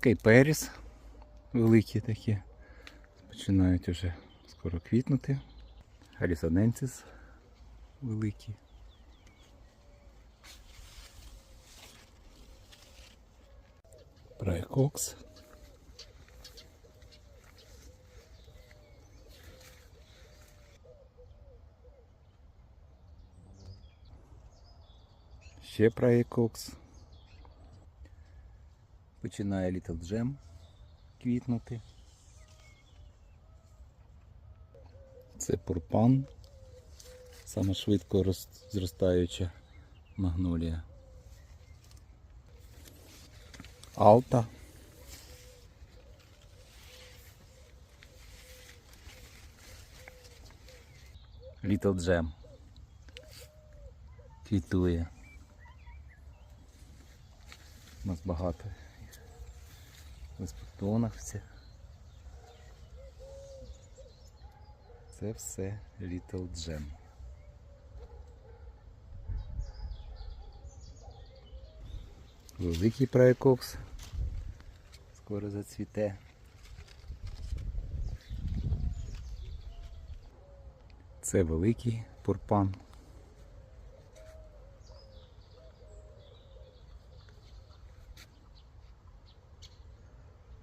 Кейперіс великі такі. Починають уже скоро квітнути. Алісоненцис великі. Прайкокс. Ще Прайкокс. Починає Little Jam квітнути. Це пурпан. Саме швидко роз- зростаюча магнолія. Алта. Little Jam. Квітує. У нас багато їх. В респектонах все. Це все Little Jam. Великий проекокс. Скоро зацвіте. Це великий пурпан.